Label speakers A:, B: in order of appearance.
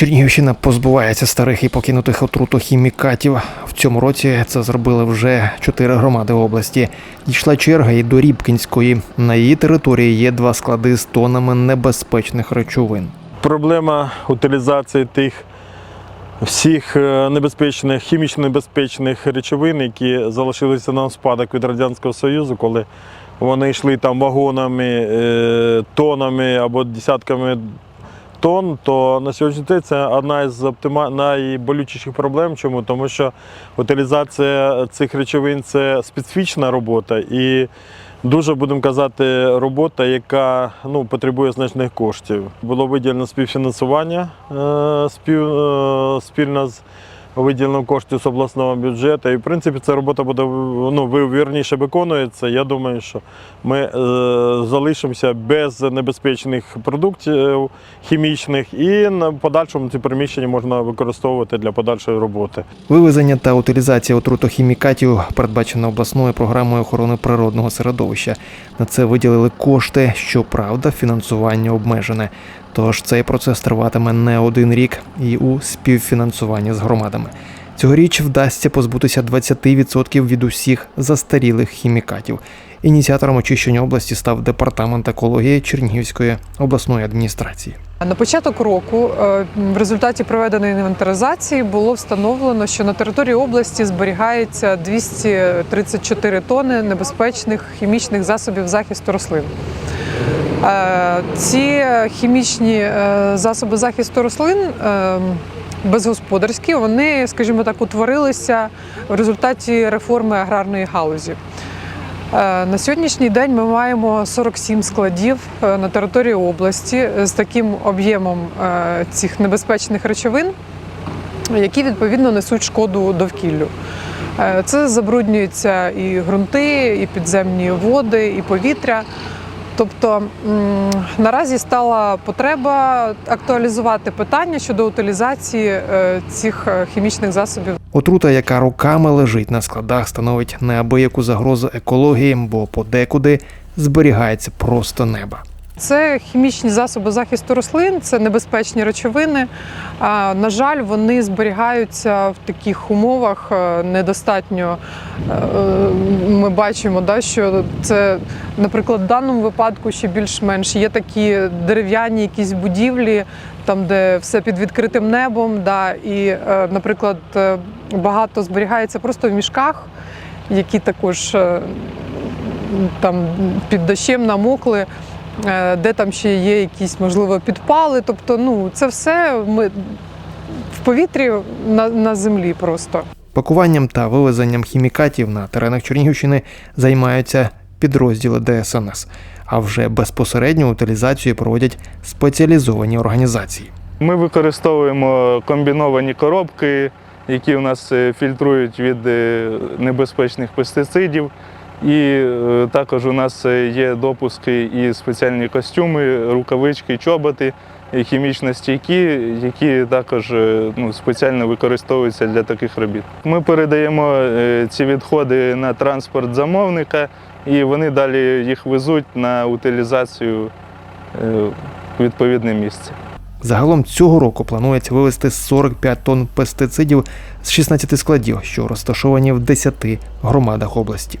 A: Чернігівщина позбувається старих і покинутих отрутохімікатів. В цьому році це зробили вже чотири громади області. Дійшла черга і до Рібкінської. На її території є два склади з тонами небезпечних речовин.
B: Проблема утилізації тих всіх е, небезпечних, хімічно небезпечних речовин, які залишилися нам спадок від Радянського Союзу, коли вони йшли там вагонами, е, тонами або десятками тонн, то на сьогоднішній день це одна із оптима... найболючіших проблем. Чому? Тому що утилізація цих речовин це специфічна робота і дуже, будемо казати, робота, яка ну, потребує значних коштів. Було виділено співфінансування е, е, спільно з виділенням коштів з обласного бюджету. І в принципі ця робота буде ну, вірніше виконується. Я думаю, що ми е, залишимося без небезпечних продуктів хімічних і на подальшому ці приміщення можна використовувати для подальшої роботи.
A: Вивезення та утилізація отрутохімікатів передбачено обласною програмою охорони природного середовища. На це виділили кошти. Щоправда, фінансування обмежене. Тож цей процес триватиме не один рік і у співфінансуванні з громадами. Цьогоріч вдасться позбутися 20% від усіх застарілих хімікатів. Ініціатором очищення області став департамент екології Чернігівської обласної адміністрації.
C: На початок року е, в результаті проведеної інвентаризації було встановлено, що на території області зберігається 234 тони небезпечних хімічних засобів захисту рослин. Е, Ці хімічні е, засоби захисту рослин е, безгосподарські, вони, скажімо так, утворилися в результаті реформи аграрної галузі. Е, На сьогоднішній день ми маємо 47 складів е, на території області з таким об'ємом е, цих небезпечних речовин, які відповідно несуть шкоду довкіллю. Це забруднюються і ґрунти, і підземні води, і повітря. Тобто наразі стала потреба актуалізувати питання щодо утилізації е, цих е, хімічних засобів
A: Отрута, яка роками лежить на складах, становить неабияку загрозу екології, бо подекуди зберігається просто неба.
C: Це хімічні засоби захисту рослин, це небезпечні речовини. На жаль, вони зберігаються в таких умовах е, недостатньо. е, Ми бачимо, що це, наприклад, в даному випадку ще більш-менш є такі дерев'яні якісь будівлі, там, де все під відкритим небом. І, е, наприклад, е, багато зберігається просто в мішках, які також е, там під дощем намокли е, де там ще є якісь, можливо, підпали. Тобто, ну, це все ми в повітрі на, на землі просто.
A: Пакуванням та вивезенням хімікатів на теренах Чернігівщини займаються підрозділи ДСНС, а вже безпосередню утилізацію проводять спеціалізовані організації.
D: Ми використовуємо комбіновані коробки, які у нас е, фільтрують від е, небезпечних пестицидів. І е, також у нас е, є допуски і спеціальні костюми, рукавички, чоботи хімічно стійкі, які також е, ну, спеціально використовуються для таких робіт. Ми передаємо ці відходи на транспорт замовника, і вони далі їх везуть на утилізацію в відповідне місце.
A: Загалом цього року планується вивезти 45 тонн пестицидів з 16 складів, що розташовані в 10 громадах області.